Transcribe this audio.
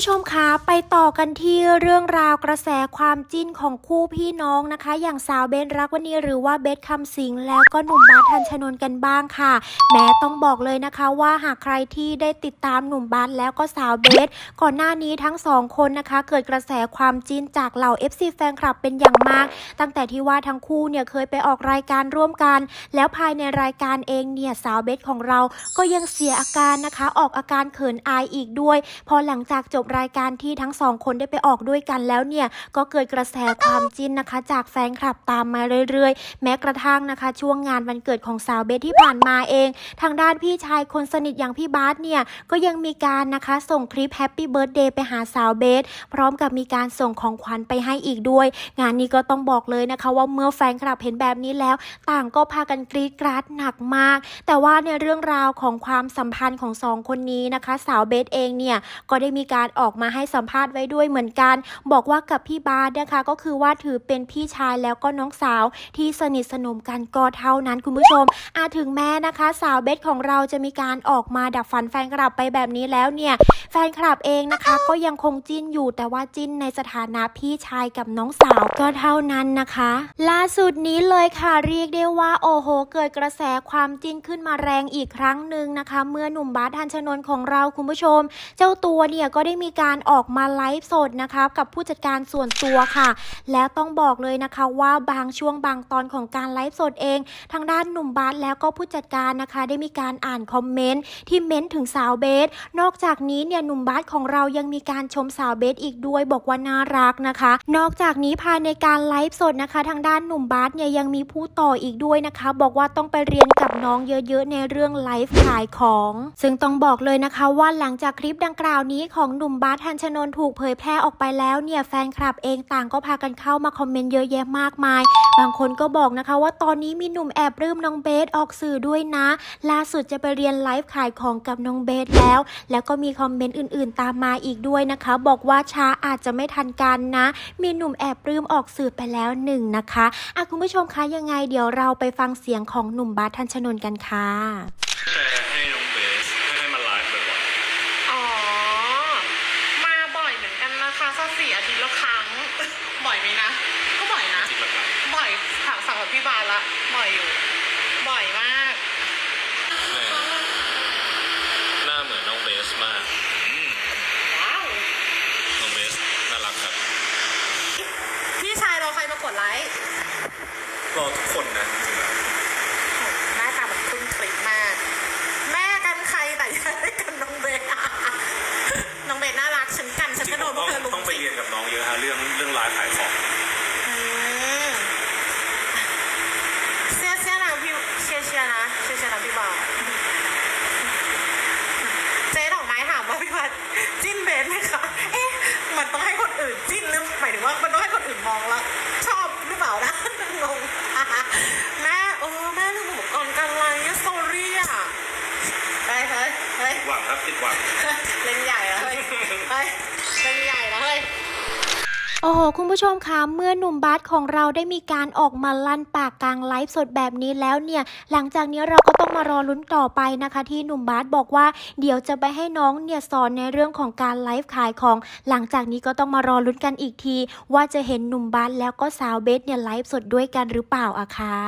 ผู้ชมคะไปต่อกันที่เรื่องราวกระแสความจิ้นของคู่พี่น้องนะคะ อย่างสาวเบนรักวันนี้หรือว่าเบสคำสิงแล้วก็หนุ่มบาสทันชนนกันบ้างค่ะ แม้ต้องบอกเลยนะคะว่าหากใครที่ได้ติดตามหนุ่มบาสแล้วก็สาวเบสก่อนหน้านี้ทั้งสองคนนะคะ เกิดกระแสความจิ้นจากเหล่า FC แฟนคลับเป็นอย่างมาก ตั้งแต่ที่ว่าทั้งคู่เนี่ยเคยไปออกรายการร่วมกัน แล้วภายในรายการเองเนี่ยสาวเบสของเราก็ยังเสียอาการนะคะ ออกอาการเขินอายอีกด้วย พอหลังจากจบรายการที่ทั้งสองคนได้ไปออกด้วยกันแล้วเนี่ยก็เกิดกระแสความจิ้นนะคะ จากแฟนคลับตามมาเรื่อยๆ แม้กระทั่งนะคะ ช่วงงานวันเกิดของสาวเบสที่ผ่านมาเอง ทางด้านพี่ชายคนสนิทอย่างพี่บาสเนี่ยก็ยังมีการนะคะส่งคลิปแฮปปี้เบิร์ดเดย์ไปหาสาวเบสพร้อมกับมีการส่งของขวัญไปให้อีกด้วย งานนี้ก็ต้องบอกเลยนะคะว่าเมื่อแฟนคลับเห็นแบบนี้แล้ว ต่างก็พากันกรี๊ดกราดหนักมาก แต่ว่าในเรื่องราวของความสัมพันธ์ของสองคนนี้นะคะ สาวเบสเองเนี่ยก็ได้มีการออกมาให้สัมภาษณ์ไว้ด้วยเหมือนกัน บอกว่ากับพี่บาสนะคะ ก็คือว่าถือเป็นพี่ชายแล้วก็น้องสาวที่สนิทสนมกันก็เท่านั้นคุณผู้ชมอาถึงแม้นะคะ สาวเบสของเราจะมีการออกมาดับฟันแฟนกลับไปแบบนี้แล้วเนี่ย แฟนคลับเองนะคะ ก็ยังคงจิ้นอยู่แต่ว่าจิ้นในสถานะพี่ชายกับน้องสาวก็เท่านั้นนะคะ ล่าสุดนี้เลยค่ะเรียกได้ว่าโอ้โห เกิดกระแสความจิ้นขึ้นมาแรงอีกครั้งหนึ่งนะคะ เมื่อหนุ่มบาสทันชนนท์ของเราคุณผู้ชม เจ้าตัวเนี่ยก็ได้มีการออกมาไลฟ์สดนะคะกับผู้จัดการส่วนตัวค่ะ แล้วต้องบอกเลยนะคะว่าบางช่วงบางตอนของการไลฟ์สดเอง ทางด้านหนุ่มบาสแล้วก็ผู้จัดการนะคะ ได้มีการอ่านคอมเมนต์ที่เม้นถึงสาวเบสนอกจากนี้เนี่ยหนุ่มบาสของเรายังมีการชมสาวเบสอีกด้วยบอกว่าน่ารักนะคะ นอกจากนี้ภายในการไลฟ์สดนะคะ ทางด้านหนุ่มบาสเนี่ยยังมีผู้ต่ออีกด้วยนะคะ บอกว่าต้องไปเรียนกับน้องเยอะๆ ในเรื่องไลฟ์ขายของ ซึ่งต้องบอกเลยนะคะว่าหลังจากคลิปดังกล่าวนี้ของหนุ่มบาสทันชนน์ถูกเผยแพร่ออกไปแล้วเนี่ยแฟนคลับเองต่างก็พากันเข้ามาคอมเมนต์เยอะแยะมากมาย บางคนก็บอกนะคะว่าตอนนี้มีหนุ่มแอบปลื้มน้องเบสออกสื่อด้วยนะ ล่าสุดจะไปเรียนไลฟ์ขายของกับน้องเบสแล้ว แล้วก็มีคอมเมนต์อื่นๆ ตามมาอีกด้วยนะคะ บอกว่าช้าอาจจะไม่ทันกันนะ มีหนุ่มแอบปลื้มออกสื่อไปแล้วหนึ่งนะคะอะคุณผู้ชมคะยังไงเดี๋ยวเราไปฟังเสียงของหนุ่มบาสทันชนนท์กันค่ะแต่ให้น้องเบสให้มาไลฟ์บ่อยอ๋อ มาบ่อยเหมือนกันนะคะสักสี่อาทิตย์ละครั้ง บ่อยไหมนะ ก็บ่อยนะๆที่ละครั้ง บ่อยถามสั่งกับพี่บาลละ บ่อยอยู่ บ่อยมาก แม่หน้าเหมือนน้องเบสมากอืม ว้าว น้องเบสน่ารักครับ พี่ชายเราใครมาก ดไลค์รอทุกคนนะจริงๆแล้วโหหน้าตาเหมือนคุณคลิปมาก แม่กันใครแต่อยากได้กันน้องเบสอะน้องเบสน่ารักฉันกันฉันจริก็งโดๆนผมพวต้อกงเธอลุมต้องไปจิก เรียนกับน้องเยอะฮะเรื่องเรื่องไลฟ์ขายของ อืมเชื่อเชื่อนะพี่เชื่อเชื่อนะเชื่อเชื่อนะพี่บอลเจ๊ดอกไม้ถามว่าพี่พัดจิ้นเบสไหมคะเอ๊ะมันต้องให้คนอื่นจิ้นหรือหมายถึงว่ามันต้องให้คนอื่นมองแล้ว ชอบหรือเปล่านะ งงแม่เออแม่ลืมอุปกรณ์การไลฟ์สตอรี่อะเฮ้ยเฮ้ยเฮ้ย หวังครับติดหวัง เล่นใหญ่แล้วเฮ้ยเฮ้ยเล่นใหญ่แล้วเฮ้ย โอ้โห คุณผู้ชมคะเมื่อหนุ่มบาสของเราได้มีการออกมาลั่นปากกลางไลฟ์สดแบบนี้แล้วเนี่ย หลังจากนี้เราก็ต้องมารอลุ้นต่อไปนะคะ ที่หนุ่มบาสบอกว่า เดี๋ยวจะไปให้น้องเนี่ยสอนในเรื่องของการไลฟ์ขายของ หลังจากนี้ก็ต้องมารอลุ้นกันอีกที ว่าจะเห็นหนุ่มบาสแล้วก็สาวเบสเนี่ยไลฟ์สดด้วยกันหรือเปล่าอะค่ะ